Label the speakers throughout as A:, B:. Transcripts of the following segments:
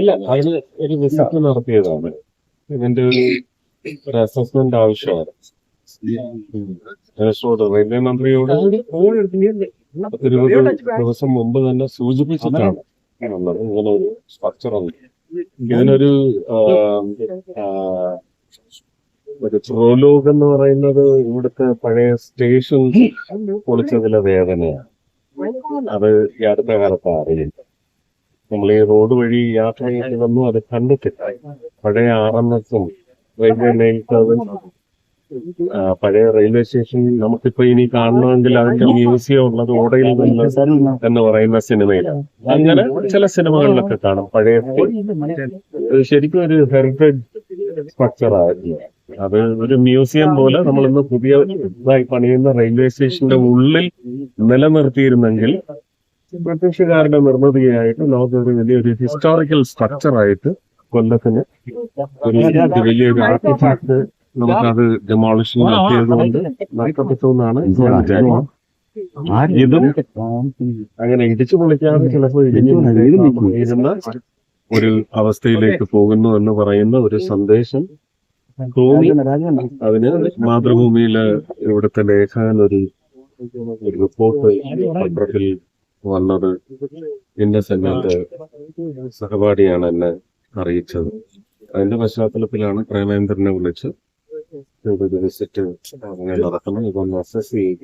A: ഇല്ല അതിന് ഒരു വിസിറ്റ് നടത്തിയതാണ്. ഇതിന്റെ ഒരു ഒരു അസസ്മെന്റ് ആവശ്യമാണ്. റെയിൽവേ മന്ത്രിയോട് ഇരുപത് ദിവസം മുമ്പ് തന്നെ സൂചിപ്പിച്ചിട്ടാണ് ഇങ്ങനെ ഒരു സ്ട്രക്ചർ ഉണ്ട്. ഇതിനൊരു ഒരു പ്രോലോഗ് എന്ന് പറയുന്നത് ഇവിടുത്തെ പഴയ സ്റ്റേഷൻ പൊളിച്ചതിലെ വേദനയാണ്. അത് ഈ അടുത്ത കാലത്ത് അറിയില്ല നമ്മൾ ഈ റോഡ് വഴി യാത്ര ചെയ്യുന്നതൊന്നും അത് കണ്ടിട്ടില്ല. പഴയ ആർ എം എസും റെയിൽവേ മേൽക്കവും പഴയ റെയിൽവേ സ്റ്റേഷൻ നമുക്കിപ്പോ ഇനി കാണണമെങ്കിൽ അതിന്റെ മ്യൂസിയം ഉള്ളത് ഓടയിൽ നിന്ന് എന്ന് പറയുന്ന സിനിമയിലാണ് അങ്ങനെ ചില സിനിമകളിലൊക്കെ കാണും. പഴയ ശരിക്കും ഒരു ഹെറിറ്റേജ് സ്ട്രക്ചർ ആയിരുന്നു അത് ഒരു മ്യൂസിയം പോലെ നമ്മൾ ഇന്ന് പുതിയ ഇതായി പണിയുന്ന റെയിൽവേ സ്റ്റേഷന്റെ ഉള്ളിൽ നിലനിർത്തിയിരുന്നെങ്കിൽ ബ്രിട്ടീഷുകാരുടെ നിർമ്മിതിയായിട്ട് ലോകത്തൊരു വലിയൊരു ഹിസ്റ്റോറിക്കൽ സ്ട്രക്ചർ ആയിട്ട് കൊല്ലത്തിന് ഒരു വലിയൊരു ആർട്ടിഫാക്ട് നമുക്കത് ഡെമോളിഷൻ നടത്തിയതുകൊണ്ട് നഷ്ടപ്പെട്ടു എന്നാണ്. ഇതും അങ്ങനെ ഇടിച്ചു പൊളിക്കാതെ ചിലപ്പോൾ ഇടിഞ്ഞു ഇരുന്ന ഒരു അവസ്ഥയിലേക്ക് പോകുന്നു എന്ന് പറയുന്ന ഒരു സന്ദേശം തോന്നി അതിന് മാതൃഭൂമിയിൽ ഇവിടുത്തെ ലേഖകൻ ഒരു റിപ്പോർട്ട് പത്രത്തിൽ വന്നത് ഇന്നസെന്റിന്റെ സഹപാഠിയാണ് എന്നെ അറിയിച്ചത്. അതിന്റെ പശ്ചാത്തലത്തിലാണ് പ്രേമേന്ദ്രനെ വിളിച്ച് വിസിറ്റ് നടക്കണം ഇതൊന്ന് അസസ് ചെയ്യും.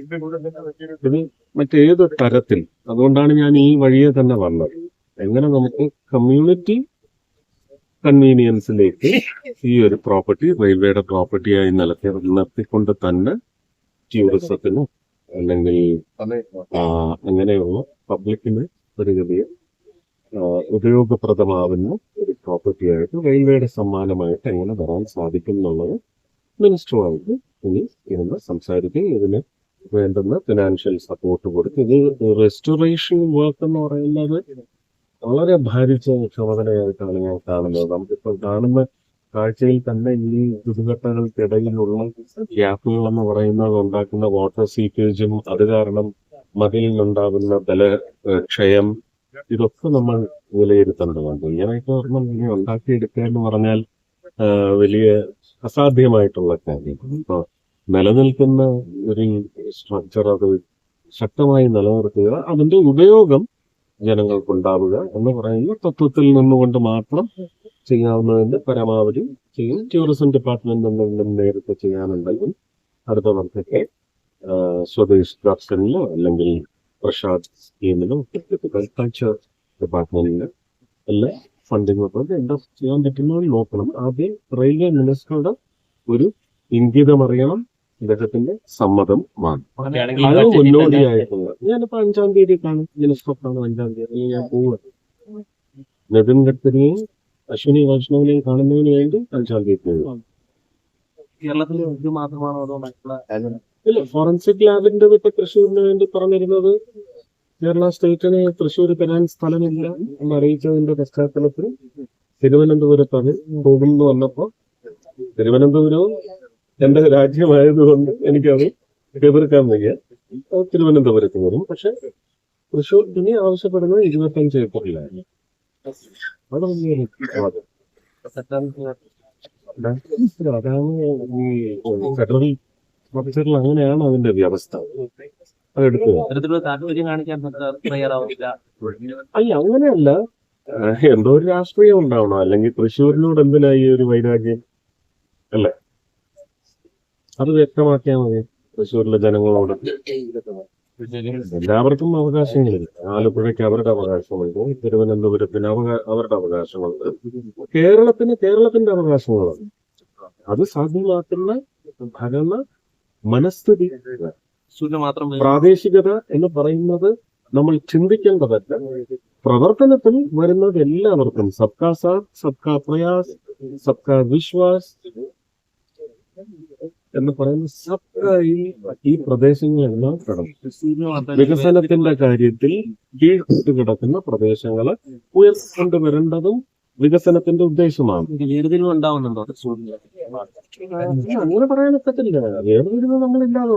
A: ഇത് മറ്റേത് തരത്തിൽ. അതുകൊണ്ടാണ് ഞാൻ ഈ വഴിയെ തന്നെ വന്നത്. എങ്ങനെ നമുക്ക് കമ്മ്യൂണിറ്റി കൺവീനിയൻസിലേക്ക് ഈ ഒരു പ്രോപ്പർട്ടി റെയിൽവേയുടെ പ്രോപ്പർട്ടിയായി നിലത്തി നിർത്തിക്കൊണ്ട് തന്നെ ടൂറിസത്തിന് അല്ലെങ്കിൽ അങ്ങനെയുള്ള പബ്ലിക്കിന് ഒരു ആ, ഉപയോഗപ്രദമാവുന്ന ഒരു പ്രോപ്പർട്ടിയായിട്ട് റെയിൽവേയുടെ സമ്മാനമായിട്ട് എങ്ങനെ വരാൻ സാധിക്കും എന്നുള്ളത് മിനിസ്റ്ററുമായിട്ട് ഇനി ഇരുന്ന് സംസാരിക്കും. ഇതിന് വേണ്ടുന്ന ഫിനാൻഷ്യൽ സപ്പോർട്ട് കൊടുക്കും. ഇത് റെസ്റ്റോറേഷൻ വർക്ക് എന്ന് പറയുന്നത് വളരെ ഭാരിച്ച ചുമതലയായിട്ടാണ് ഞാൻ കാണുന്നത്. നമുക്കിപ്പോൾ കാണുന്ന കാഴ്ചയിൽ തന്നെ ഈ ദുർഘട്ടങ്ങൾക്കിടയിലുള്ള ഗ്യാപ്പുകൾ എന്ന് പറയുന്നത് ഉണ്ടാക്കുന്ന വാട്ടർ സീക്കേജും അത് കാരണം മതിലിനുണ്ടാകുന്ന ബല ക്ഷയം ഇതൊക്കെ നമ്മൾ വിലയിരുത്തേണ്ടതുണ്ട് ഇങ്ങനെയൊക്കെ ഒരെണ്ണം ഇനി ഉണ്ടാക്കിയെടുക്കുക എന്ന് പറഞ്ഞാൽ വലിയ അസാധ്യമായിട്ടുള്ള കാര്യം. ഇപ്പൊ നിലനിൽക്കുന്ന ഒരു സ്ട്രക്ചർ അത് ശക്തമായി നിലനിർത്തുക അതിന്റെ ഉപയോഗം ജനങ്ങൾക്കുണ്ടാവുക എന്ന് പറയുന്ന തത്വത്തിൽ നിന്നുകൊണ്ട് മാത്രം ചെയ്യാവുന്നതിന്റെ പരമാവധി ചെയ്യും. ടൂറിസം ഡിപ്പാർട്ട്മെന്റ് എന്തെങ്കിലും നേരത്തെ ചെയ്യാനുണ്ടെങ്കിൽ അടുത്ത വർഷത്തെ സ്വദേശ് ദർശനിലോ അല്ലെങ്കിൽ പ്രസാദ് സ്കീമിലോ കൾച്ചർ ഡിപ്പാർട്ട്മെന്റിലോ എല്ലാം ഫണ്ടിങ് എന്താ ചെയ്യാൻ പറ്റുന്നത് നോക്കണം. ആദ്യം റെയിൽവേ മിനിസ്റ്ററുടെ ഒരു ഇംഗിതം അറിയണം. ഇദ്ദേഹത്തിന്റെ സമ്മതം വാങ്ങി. അത് മുന്നോടിയായിട്ടുള്ള ഞാനിപ്പോ അഞ്ചാം തീയതി കാണും കാണും അഞ്ചാം തീയതി. ഞാൻ പോവുക നിതിൻ ഗഡ്കരിയും അശ്വിനി വൈഷ്ണവിനെയും കാണുന്നതിന് വേണ്ടി അഞ്ചാം തീയതി കേരളത്തിലെ
B: കേരളത്തിൽ ഇത് മാത്രമാണോ അതോ മറ്റുള്ള
A: ഇല്ല ഫോറൻസിക് ലാബിന്റെ ഇപ്പൊ തൃശ്ശൂരിന് വേണ്ടി പറഞ്ഞിരുന്നത് കേരള സ്റ്റേറ്റിന് തൃശ്ശൂർ തരാൻ സ്ഥലമില്ല എന്ന് അറിയിച്ചതിന്റെ പശ്ചാത്തലത്തിൽ തിരുവനന്തപുരത്താണ് പോകുന്നു വന്നപ്പോ. തിരുവനന്തപുരവും എന്റെ രാജ്യമായതുകൊണ്ട് എനിക്കത് എതിർക്കാൻ വയ്യ. തിരുവനന്തപുരത്ത് വരും. പക്ഷെ തൃശ്ശൂർ ഇനി ആവശ്യപ്പെടുന്നത് ഇരുപത്തഞ്ച് അഞ്ച് ഏപ്രിലായിരുന്നു വലിയൊരു വാദം. അതാണ് ഈ ഫെഡറൽ അങ്ങനെയാണ് അതിന്റെ വ്യവസ്ഥ. അയ്യ അങ്ങനെയല്ല. എന്തോ ഒരു രാഷ്ട്രീയം ഉണ്ടാവണം. അല്ലെങ്കിൽ തൃശ്ശൂരിനോട് ഈ ഒരു വൈരാഗ്യം? അല്ലേ? അത് വ്യക്തമാക്കിയാൽ മതി. തൃശ്ശൂരിലെ ജനങ്ങളോട്. എല്ലാവർക്കും അവകാശങ്ങളില്ല ആലപ്പുഴയ്ക്ക് അവരുടെ അവകാശമുണ്ട്. തിരുവനന്തപുരത്തിന് അവരുടെ അവകാശമുണ്ട്. കേരളത്തിന് കേരളത്തിന്റെ അവകാശങ്ങളുണ്ട്. അത് സാധ്യമാക്കുന്ന ഭരണ മനസ്ഥിതി. പ്രാദേശികത എന്ന് പറയുന്നത് നമ്മൾ ചിന്തിക്കേണ്ടതല്ല. പ്രവർത്തനത്തിൽ വരുന്നത് എല്ലാവർക്കും. സബ്കാ സാത്ത് സബ്കാ പ്രയാസ് സബ്കാ വിശ്വാസ്. എന്ന് പറയുന്ന ഈ ഈ പ്രദേശങ്ങളെല്ലാം കിടന്നു. വികസനത്തിന്റെ കാര്യത്തിൽ കീഴ്പ്പെട്ട് കിടക്കുന്ന പ്രദേശങ്ങളെ ഉയർത്തിക്കൊണ്ടുവരേണ്ടതും വികസനത്തിന്റെ ഉദ്ദേശമാണ്.
B: അങ്ങനെ ഉണ്ടാവുന്നുണ്ടോ
A: പറ്റത്തില്ല. വേറെ നമ്മൾ ഇല്ലാതെ